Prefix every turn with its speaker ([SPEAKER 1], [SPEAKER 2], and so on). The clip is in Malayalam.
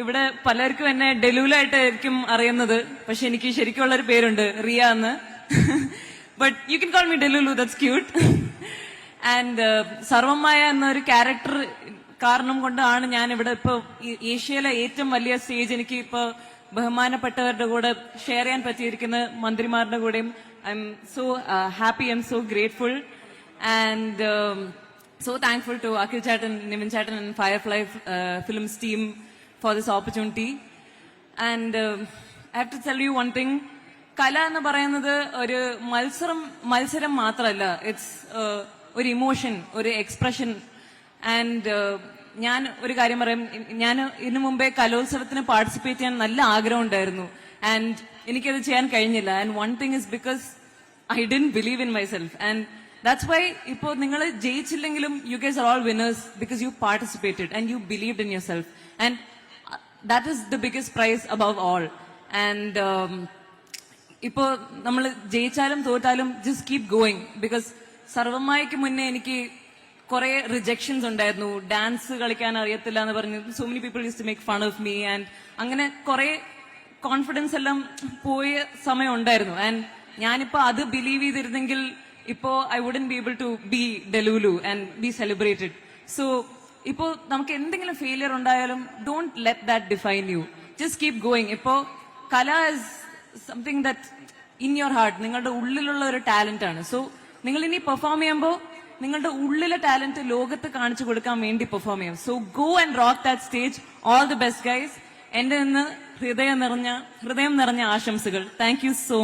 [SPEAKER 1] ഇവിടെ പലർക്കും എന്നെ ഡെലൂലായിട്ടായിരിക്കും അറിയുന്നത്. പക്ഷെ എനിക്ക് ശരിക്കുള്ള ഒരു പേരുണ്ട് റിയ എന്ന്. But you can call me delulu that's cute and സർവമായ എന്നൊരു ക്യാരക്ടർ കാരണം കൊണ്ടാണ് ഞാൻ ഇവിടെ ഇപ്പൊ ഏഷ്യയിലെ ഏറ്റവും വലിയ സ്റ്റേജ് എനിക്ക് ഇപ്പൊ ബഹുമാനപ്പെട്ടവരുടെ കൂടെ ഷെയർ ചെയ്യാൻ പറ്റിയിരിക്കുന്ന മന്ത്രിമാരുടെ കൂടെയും. I'm so happy I'm so grateful and so thankful to Akhil Chatan, Chatan and firefly films Films team for this opportunity. And um I have to tell you one thing. കല എന്ന് പറയുന്നത് ഒരു മത്സരം മത്സരം മാത്രമല്ല ഇറ്റ്സ് ഒരു ഇമോഷൻ ഒരു എക്സ്പ്രഷൻ ആൻഡ് ഞാൻ ഒരു കാര്യം പറയാം. ഞാൻ ഇതിനു മുമ്പേ കലോത്സവത്തിന് പാർട്ടിസിപ്പേറ്റ് ചെയ്യാൻ നല്ല ആഗ്രഹം ഉണ്ടായിരുന്നു. ആൻഡ് എനിക്കത് ചെയ്യാൻ കഴിഞ്ഞില്ല. And one thing is because I'd believe in myself and that's why ഇപ്പോൾ നിങ്ങൾ ജയിച്ചില്ലെങ്കിലും you guys are all winners because you participated and you believed in yourself and that is the biggest prize above all and ഇപ്പോ നമ്മൾ ജയിച്ചാലും തോറ്റാലും ജസ്റ്റ് കീപ് ഗോയിങ് ബിക്കോസ് സർവമായിക്ക് മുന്നേ എനിക്ക് കുറെ റിജക്ഷൻസ് ഉണ്ടായിരുന്നു. ഡാൻസ് കളിക്കാൻ അറിയത്തില്ല എന്ന് പറഞ്ഞു so many people use to make fun of me and അങ്ങനെ കുറെ കോൺഫിഡൻസ് എല്ലാം പോയ സമയം ഉണ്ടായിരുന്നു. ആൻഡ് ഞാനിപ്പോ അത് ബിലീവ് ചെയ്തിരുന്നെങ്കിൽ ഇപ്പോ I wouldn't be able to be delulu and be celebrated so ഇപ്പോ നമുക്ക് എന്തെങ്കിലും ഫെയിലിയർ ഉണ്ടായാലും don't let that define you just keep going ഇപ്പോ കല is something that in your heart നിങ്ങളുടെ ഉള്ളിലുള്ള ഒരു ടാലന്റ് ആണ്. സോ നിങ്ങൾ ഇനി പെർഫോം ചെയ്യുമ്പോൾ നിങ്ങളുടെ ഉള്ളിലെ ടാലന്റ് ലോകത്ത് കാണിച്ചു കൊടുക്കാൻ വേണ്ടി പെർഫോം ചെയ്യാം so go and rock that stage all the best guys എന്റെ നിന്ന് ഹൃദയം നിറഞ്ഞ ഹൃദയം നിറഞ്ഞ ആശംസകൾ. Thank you so